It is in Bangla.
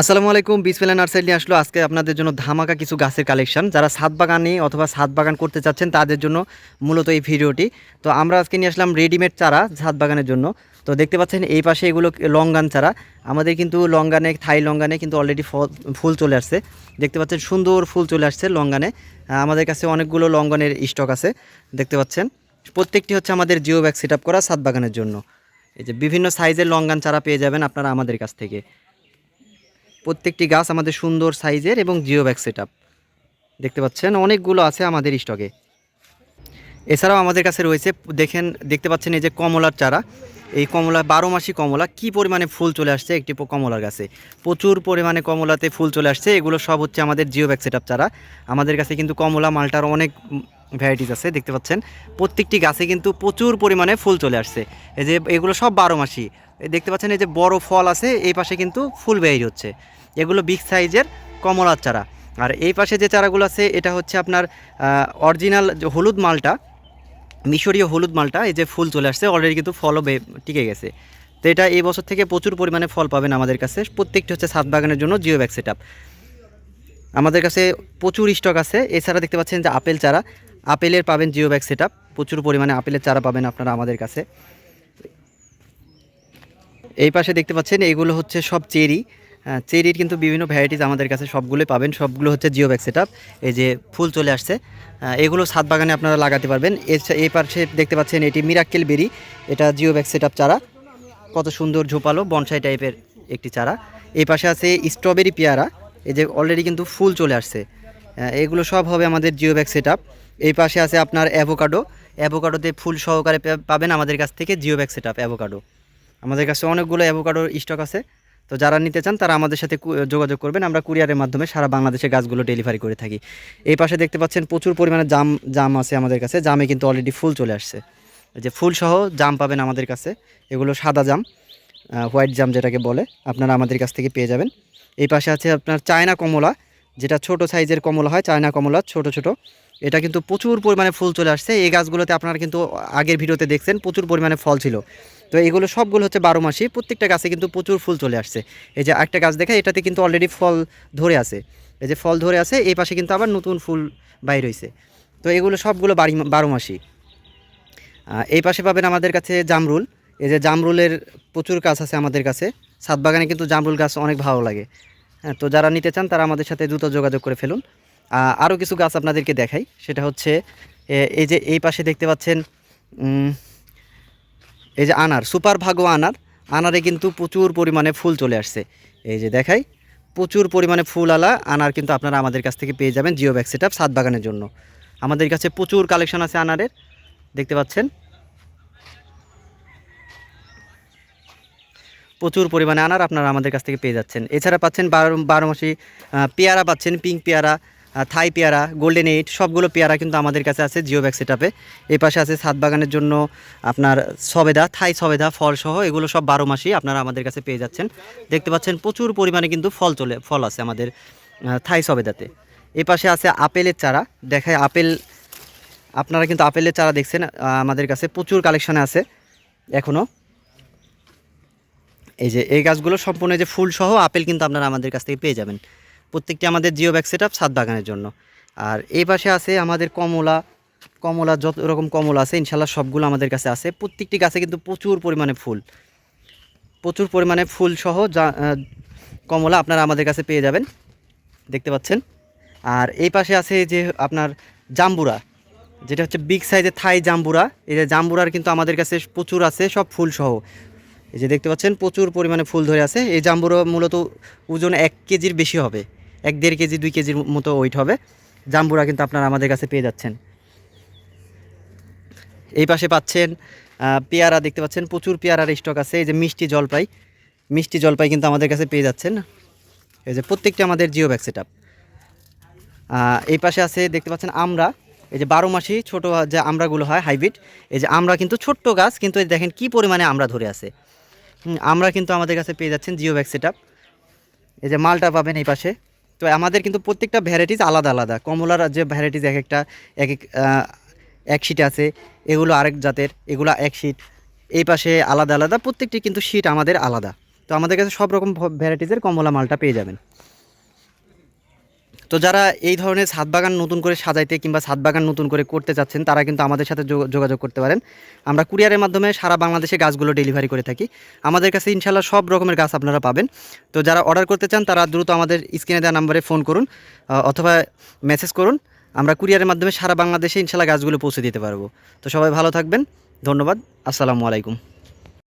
আসসালামু আলাইকুম বিসমিল্লা নার্সারি নিয়ে আসলো আজকে আপনাদের জন্য ধামাকা কিছু গাছের কালেকশন। যারা ছাদ বাগানে অথবা ছাদ বাগান করতে চাচ্ছেন, তাদের জন্য মূলত এই ভিডিওটি। তো আমরা আজকে নিয়ে আসলাম রেডিমেড চারা ছাদ বাগানের জন্য। তো দেখতে পাচ্ছেন, এই পাশে এগুলো লঙ্গান চারা। আমাদের কিন্তু লঙ্গানে, থাই লঙ্গানে কিন্তু অলরেডি ফুল চলে আসছে। দেখতে পাচ্ছেন, সুন্দর ফুল চলে আসছে লঙ্গানে। আমাদের কাছে অনেকগুলো লঙ্গানের স্টক আছে। দেখতে পাচ্ছেন, প্রত্যেকটি হচ্ছে আমাদের জিও ব্যাগ সেট করা ছাদ বাগানের জন্য। এই যে বিভিন্ন সাইজের লঙ্গান চারা পেয়ে যাবেন আপনারা আমাদের কাছ থেকে। প্রত্যেকটি গাছ আমাদের সুন্দর সাইজের এবং জিও ব্যাগ সেট দেখতে পাচ্ছেন, অনেকগুলো আছে আমাদের স্টকে। এছাড়াও আমাদের কাছে রয়েছে, দেখেন, দেখতে পাচ্ছেন এই যে কমলার চারা। এই কমলা, বারো মাসি কমলা, কি পরিমাণে ফুল চলে আসছে একটি কমলার গাছে। প্রচুর পরিমাণে কমলাতে ফুল চলে আসছে, এগুলো সব হচ্ছে আমাদের জিও ব্যাগ সেট চারা। আমাদের কাছে কিন্তু কমলা, মালটার অনেক ভ্যারাইটিস আছে, দেখতে পাচ্ছেন। প্রত্যেকটি গাছে কিন্তু প্রচুর পরিমাণে ফুল চলে আসছে। এই যে, এগুলো সব বারো মাসি। দেখতে পাচ্ছেন এই যে বড় ফল আছে, এই পাশে কিন্তু ফুল বের হচ্ছে। এগুলো বিগ সাইজের কমলার চারা। আর এই পাশে যে চারাগুলো আছে, এটা হচ্ছে আপনার অরিজিনাল হলুদ মালটা, মিশরীয় হলুদ মালটা, এই যে ফুল চলে আসছে অলরেডি কিন্তু ফলও টিকে গেছে। তো এটা এই বছর থেকে প্রচুর পরিমাণে ফল পাবেন আমাদের কাছে। প্রত্যেকটি হচ্ছে ছাদ বাগানের জন্য জিও ব্যাগ সেট আমাদের কাছে প্রচুর স্টক আছে। এছাড়া দেখতে পাচ্ছেন যে আপেল চারা, আপেলের পাবেন জিও ব্যাগ সেট প্রচুর পরিমাণে আপেলের চারা পাবেন আপনারা আমাদের কাছে। এই পাশে দেখতে পাচ্ছেন, এগুলো হচ্ছে সব চেরি। চেরির কিন্তু বিভিন্ন ভ্যারাইটিস আমাদের কাছে সবগুলো পাবেন। সবগুলো হচ্ছে জিও ব্যাগ সেট এই যে ফুল চলে আসছে। এগুলো ছাদ বাগানে আপনারা লাগাতে পারবেন। এই পাশে দেখতে পাচ্ছেন, এটি মিরাক্কেল বেরি এটা জিও ব্যাগ সেট চারা। কত সুন্দর ঝোপালো বনসাই টাইপের একটি চারা। এই পাশে আছে স্ট্রবেরি পেয়ারা। এই যে অলরেডি কিন্তু ফুল চলে আসছে। এগুলো সব হবে আমাদের জিও ব্যাগ সেট এই পাশে আছে আপনার অ্যাভোকাডো অ্যাভোকাডোতে ফুল সহকারে পাবেন আমাদের কাছ থেকে জিও ব্যাগ সেট অ্যাভোকাডো আমাদের কাছে অনেকগুলো অ্যাভোকাডোর স্টক আছে। তো যারা নিতে চান, তারা আমাদের সাথে যোগাযোগ করবেন। আমরা কুরিয়ারের মাধ্যমে সারা বাংলাদেশে গাছগুলো ডেলিভারি করে থাকি। এই পাশে দেখতে পাচ্ছেন প্রচুর পরিমাণে জাম জাম আছে আমাদের কাছে। জামে কিন্তু অলরেডি ফুল চলে আসছে। যে ফুল সহ জাম পাবেন আমাদের কাছে। এগুলো সাদা জাম হোয়াইট জাম যেটাকে বলে, আপনারা আমাদের কাছ থেকে পেয়ে যাবেন। এই পাশে আছে আপনার চায়না কমলা, যেটা ছোট সাইজের কমলা হয়, চায়না কমলা, ছোট ছোট। এটা কিন্তু প্রচুর পরিমাণে ফুল চলে আসছে। এই গাছগুলোতে আপনারা কিন্তু আগের ভিডিওতে দেখছেন, প্রচুর পরিমাণে ফল ছিল। তো এগুলো সবগুলো হচ্ছে বারো মাসি। প্রত্যেকটা গাছে কিন্তু প্রচুর ফুল চলে আসছে। এই যে একটা গাছ দেখা এটাতে কিন্তু অলরেডি ফল ধরে আছে। এই যে ফল ধরে আছে, এই পাশে কিন্তু আবার নতুন ফুল বাইর হয়েছে তো এগুলো সবগুলো বাড়ি বারো মাসি। এই পাশে পাবেন আমাদের কাছে জামরুল। এই যে জামরুলের প্রচুর গাছ আছে আমাদের কাছে। ছাদ বাগানে কিন্তু জামরুল গাছ অনেক ভালো লাগে। হ্যাঁ তো যারা নিতে চান তারা আমাদের সাথে দ্রুত যোগাযোগ করে ফেলুন। আরও কিছু গাছ আপনাদেরকে দেখাই। সেটা হচ্ছে এই যে এই পাশে দেখতে পাচ্ছেন এই যে আনার, সুপার ভাগো আনার, আনারে কিন্তু প্রচুর পরিমাণে ফুল চলে আসছে। এই যে দেখাই, প্রচুর পরিমাণে ফুল আলা আনার কিন্তু আপনারা আমাদের কাছ থেকে পেয়ে যাবেন জিও ব্যাগ সেট সাত বাগানের জন্য। আমাদের কাছে প্রচুর কালেকশন আছে আনারের, দেখতে পাচ্ছেন? প্রচুর পরিমাণে আনার আপনারা আমাদের কাছ থেকে পেয়ে যাচ্ছেন। এছাড়া পাচ্ছেন বারো বারো মাসি পেয়ারা পাচ্ছেন, পিঙ্ক পেয়ারা থাই পেয়ারা গোল্ডেন এইট সবগুলো পেয়ারা কিন্তু আমাদের কাছে আছে জিও ব্যাগ সেটাপে এই পাশে আছে ছাদ বাগানের জন্য আপনার সবেদা, থাই সবেদা, ফল সহ, এগুলো সব বারো মাসই আপনারা আমাদের কাছে পেয়ে যাচ্ছেন। দেখতে পাচ্ছেন প্রচুর পরিমাণে কিন্তু ফল চলে, ফল আছে আমাদের থাই সবেদাতে। এই পাশে আছে আপেলের চারা দেখায় আপেল, আপনারা কিন্তু আপেলের চারা দেখছেন আমাদের কাছে প্রচুর কালেকশনে আছে এখনও এই যে, এই গাছগুলো সম্পূর্ণ যে ফুল সহ, আপেল কিন্তু আপনারা আমাদের কাছ থেকে পেয়ে যাবেন। প্রত্যেকটি আমাদের জিও ব্যাগ সেট আপ ছাদ বাগানের জন্য। আর এই পাশে আছে আমাদের কমলা কমলা যত রকম কমলা আছে ইনশাল্লাহ সবগুলো আমাদের কাছে আছে। প্রত্যেকটি গাছে কিন্তু প্রচুর পরিমাণে ফুল। প্রচুর পরিমাণে ফুল সহ যা কমলা আপনারা আমাদের কাছে পেয়ে যাবেন। দেখতে পাচ্ছেন? আর এই পাশে আছে যে আপনার জাম্বুরা, যেটা হচ্ছে বিগ সাইজের থাই জাম্বুরা। এই যে জাম্বুরার কিন্তু আমাদের কাছে প্রচুর আছে, সব ফুল সহ। এই যে দেখতে পাচ্ছেন, প্রচুর পরিমাণে ফুল ধরে আছে। এই জাম্বুরা মূলত ওজন এক কেজির বেশি হবে। এক দেড় কেজি, দুই কেজির মতো ওয়েট হবে। জাম্বুরা কিন্তু আপনারা আমাদের কাছে পেয়ে যাচ্ছেন। এই পাশে পাচ্ছেন পেয়ারা দেখতে পাচ্ছেন, প্রচুর পেয়ারার স্টক আছে। এই যে মিষ্টি জলপাই মিষ্টি জলপাই কিন্তু আমাদের কাছে পেয়ে যাচ্ছেন। এই যে প্রত্যেকটি আমাদের জিও ব্যাগ সেট এই পাশে আছে, দেখতে পাচ্ছেন আমরা। এই যে বারো মাসি ছোটো যে আমরাগুলো হয় হাইব্রিড এই যে আমরা কিন্তু ছোট্ট গাছ, কিন্তু এই দেখেন কি পরিমাণে আমরা ধরে আছে। আমরা কিন্তু আমাদের কাছে পেয়ে যাচ্ছেন জিও ব্যাগ সেট এই যে মালটা পাবেন এই পাশে। তো আমাদের কিন্তু প্রত্যেকটা ভ্যারাইটিস আলাদা আলাদা। কমলার যে ভ্যারাইটিস এক একটা, এক এক এক শিট আছে, এগুলো আরেক জাতের, এগুলো এক শিট এই পাশে আলাদা আলাদা, প্রত্যেকটি কিন্তু শিট আমাদের আলাদা। তো আমাদের কাছে সব রকম ভ্যারাইটিসের কমলা মালটা পেয়ে যাবেন। তো যারা এই ধরনের ছাদ বাগান নতুন করে সাজাইতে কিংবা ছাদ বাগান নতুন করে করতে চাচ্ছেন, তারা কিন্তু আমাদের সাথে যোগ- যোগাযোগ করতে পারেন। আমরা কুরিয়ারের মাধ্যমে সারা বাংলাদেশে গাছগুলো ডেলিভারি করে থাকি। আমাদের কাছে ইনশাল্লাহ সব রকমের গাছ আপনারা পাবেন। তো যারা অর্ডার করতে চান, তারা দ্রুত আমাদের স্ক্রিনে দেওয়া নাম্বারে ফোন করুন অথবা মেসেজ করুন। আমরা কুরিয়ারের মাধ্যমে সারা বাংলাদেশে ইনশাল্লাহ গাছগুলো পৌঁছে দিতে পারব। তো সবাই ভালো থাকবেন। ধন্যবাদ। আসসালামু আলাইকুম।